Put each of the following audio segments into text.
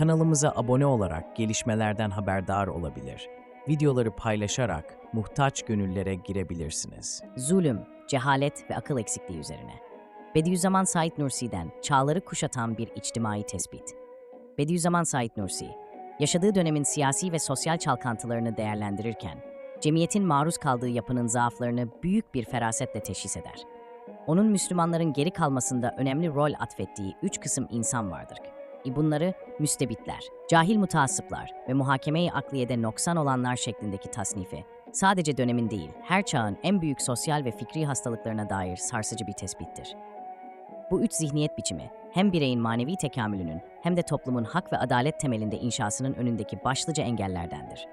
Kanalımıza abone olarak gelişmelerden haberdar olabilir. Videoları paylaşarak muhtaç gönüllere girebilirsiniz. Zulüm, cehalet ve akıl eksikliği üzerine. Bediüzzaman Said Nursi'den çağları kuşatan bir içtimai tespit. Bediüzzaman Said Nursi, yaşadığı dönemin siyasi ve sosyal çalkantılarını değerlendirirken, cemiyetin maruz kaldığı yapının zaaflarını büyük bir ferasetle teşhis eder. Onun Müslümanların geri kalmasında önemli rol atfettiği üç kısım insan vardır. Bunları müstebitler, cahil mutaassıplar ve muhakeme-i akliyede noksan olanlar şeklindeki tasnifi, sadece dönemin değil, her çağın en büyük sosyal ve fikri hastalıklarına dair sarsıcı bir tespittir. Bu üç zihniyet biçimi, hem bireyin manevi tekamülünün hem de toplumun hak ve adalet temelinde inşasının önündeki başlıca engellerdendir.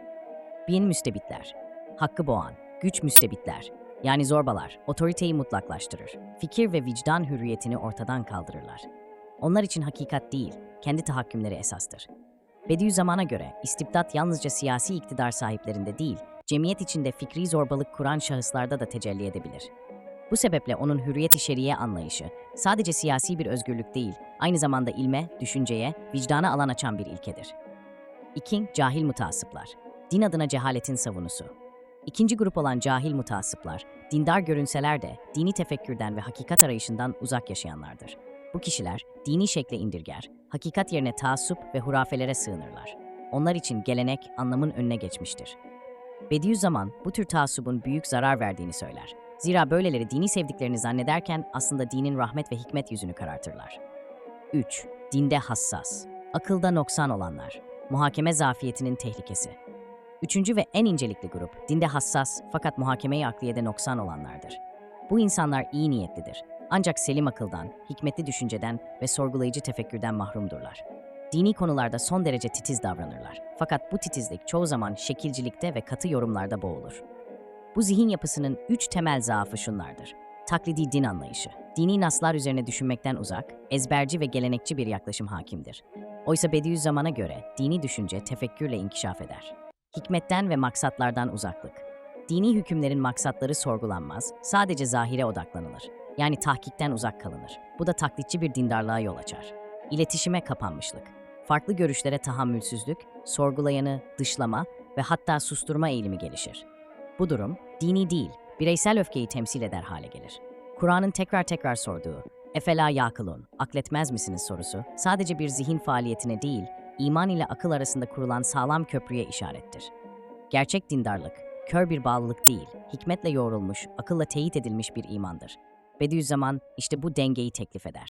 Bin müstebitler, hakkı boğan, güç müstebitler, yani zorbalar, otoriteyi mutlaklaştırır, fikir ve vicdan hürriyetini ortadan kaldırırlar. Onlar için hakikat değil, kendi tahakkümleri esastır. Bediüzzaman'a göre istibdat yalnızca siyasi iktidar sahiplerinde değil, cemiyet içinde fikri zorbalık kuran şahıslarda da tecelli edebilir. Bu sebeple onun hürriyet-i şeriye anlayışı sadece siyasi bir özgürlük değil, aynı zamanda ilme, düşünceye, vicdana alan açan bir ilkedir. 2. Cahil mutasıplar. Din adına cehaletin savunusu. İkinci grup olan cahil mutasıplar, dindar görünseler de dini tefekkürden ve hakikat arayışından uzak yaşayanlardır. Bu kişiler dini şekle indirger, hakikat yerine taassup ve hurafelere sığınırlar. Onlar için gelenek anlamın önüne geçmiştir. Bediüzzaman bu tür taassubun büyük zarar verdiğini söyler. Zira böyleleri dini sevdiklerini zannederken aslında dinin rahmet ve hikmet yüzünü karartırlar. 3. Dinde hassas. Akılda noksan olanlar. Muhakeme zafiyetinin tehlikesi. Üçüncü ve en incelikli grup, dinde hassas fakat muhakeme-i akliyede noksan olanlardır. Bu insanlar iyi niyetlidir. Ancak selim akıldan, hikmetli düşünceden ve sorgulayıcı tefekkürden mahrumdurlar. Dini konularda son derece titiz davranırlar. Fakat bu titizlik çoğu zaman şekilcilikte ve katı yorumlarda boğulur. Bu zihin yapısının üç temel zaafı şunlardır. Taklidi din anlayışı. Dini naslar üzerine düşünmekten uzak, ezberci ve gelenekçi bir yaklaşım hakimdir. Oysa Bediüzzaman'a göre dini düşünce tefekkürle inkişaf eder. Hikmetten ve maksatlardan uzaklık. Dini hükümlerin maksatları sorgulanmaz, sadece zahire odaklanılır. Yani tahkikten uzak kalınır. Bu da taklitçi bir dindarlığa yol açar. İletişime kapanmışlık. Farklı görüşlere tahammülsüzlük, sorgulayanı dışlama ve hatta susturma eğilimi gelişir. Bu durum dini değil, bireysel öfkeyi temsil eder hale gelir. Kur'an'ın tekrar tekrar sorduğu "Efela yakılun, akletmez misiniz?" sorusu sadece bir zihin faaliyetine değil, iman ile akıl arasında kurulan sağlam köprüye işarettir. Gerçek dindarlık, kör bir bağlılık değil, hikmetle yoğrulmuş, akılla teyit edilmiş bir imandır. Bediüzzaman işte bu dengeyi teklif eder.